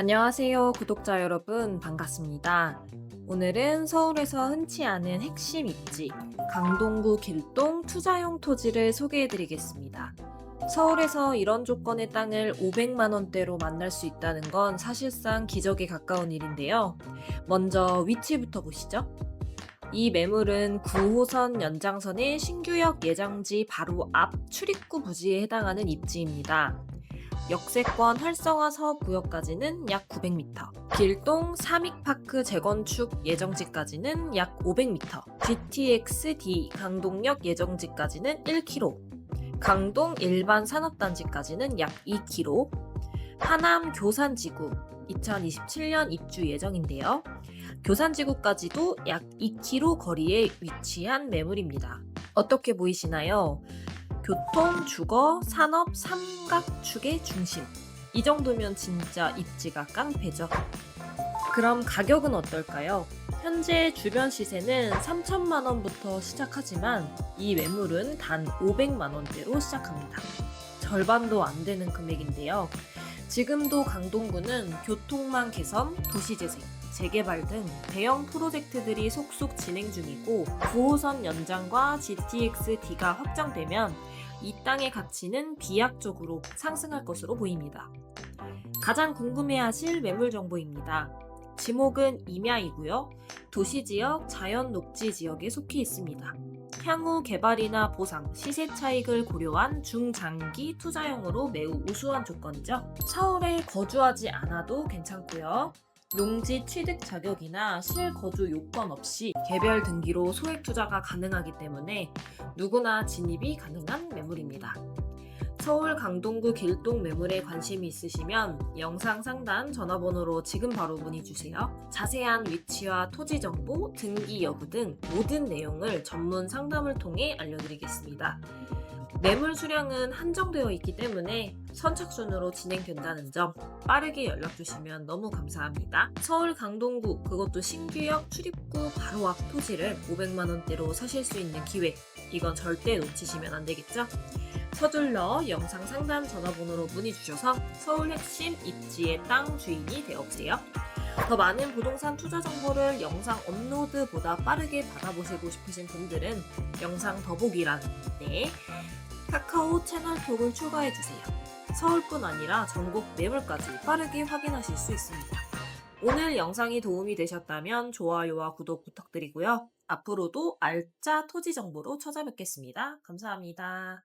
안녕하세요, 구독자 여러분. 반갑습니다. 오늘은 서울에서 흔치 않은 핵심 입지, 강동구 길동 투자용 토지를 소개해 드리겠습니다. 서울에서 이런 조건의 땅을 500만 원대로 만날 수 있다는 건 사실상 기적에 가까운 일인데요. 먼저 위치부터 보시죠. 이 매물은 9호선 연장선의 신규역 예정지 바로 앞 출입구 부지에 해당하는 입지입니다. 역세권 활성화 사업 구역까지는 약 900m, 길동 삼익파크 재건축 예정지까지는 약 500m, GTX-D 강동역 예정지까지는 1km, 강동 일반 산업단지까지는 약 2km, 하남 교산지구 2027년 입주 예정인데요. 교산지구까지도 약 2km 거리에 위치한 매물입니다. 어떻게 보이시나요? 교통, 주거, 산업 삼각축의 중심. 이 정도면 진짜 입지가 깡패죠. 그럼 가격은 어떨까요? 현재 주변 시세는 3천만 원부터 시작하지만 이 매물은 단 500만 원대로 시작합니다. 절반도 안 되는 금액인데요. 지금도 강동구는 교통망 개선, 도시 재생, 재개발 등 대형 프로젝트들이 속속 진행 중이고 9호선 연장과 GTX-D가 확정되면 이 땅의 가치는 비약적으로 상승할 것으로 보입니다. 가장 궁금해하실 매물 정보입니다. 지목은 임야이고요. 도시지역, 자연 녹지 지역에 속해 있습니다. 향후 개발이나 보상, 시세 차익을 고려한 중장기 투자용으로 매우 우수한 조건이죠. 서울에 거주하지 않아도 괜찮고요. 농지 취득 자격이나 실거주 요건 없이 개별 등기로 소액 투자가 가능하기 때문에 누구나 진입이 가능한 매물입니다. 서울 강동구 길동 매물에 관심이 있으시면 영상 상단 전화번호로 지금 바로 문의 주세요. 자세한 위치와 토지 정보, 등기 여부 등 모든 내용을 전문 상담을 통해 알려드리겠습니다. 매물 수량은 한정되어 있기 때문에 선착순으로 진행된다는 점 빠르게 연락 주시면 너무 감사합니다. 서울 강동구 그것도 신규역 출입구 바로 앞 토지를 500만 원대로 사실 수 있는 기회 이건 절대 놓치시면 안 되겠죠? 서둘러 영상 상담 전화번호로 문의 주셔서 서울 핵심 입지의 땅 주인이 되어보세요. 더 많은 부동산 투자 정보를 영상 업로드보다 빠르게 받아보시고 싶으신 분들은 영상 더보기란에 카카오 채널 톡을 추가해주세요. 서울뿐 아니라 전국 매물까지 빠르게 확인하실 수 있습니다. 오늘 영상이 도움이 되셨다면 좋아요와 구독 부탁드리고요. 앞으로도 알짜 토지 정보로 찾아뵙겠습니다. 감사합니다.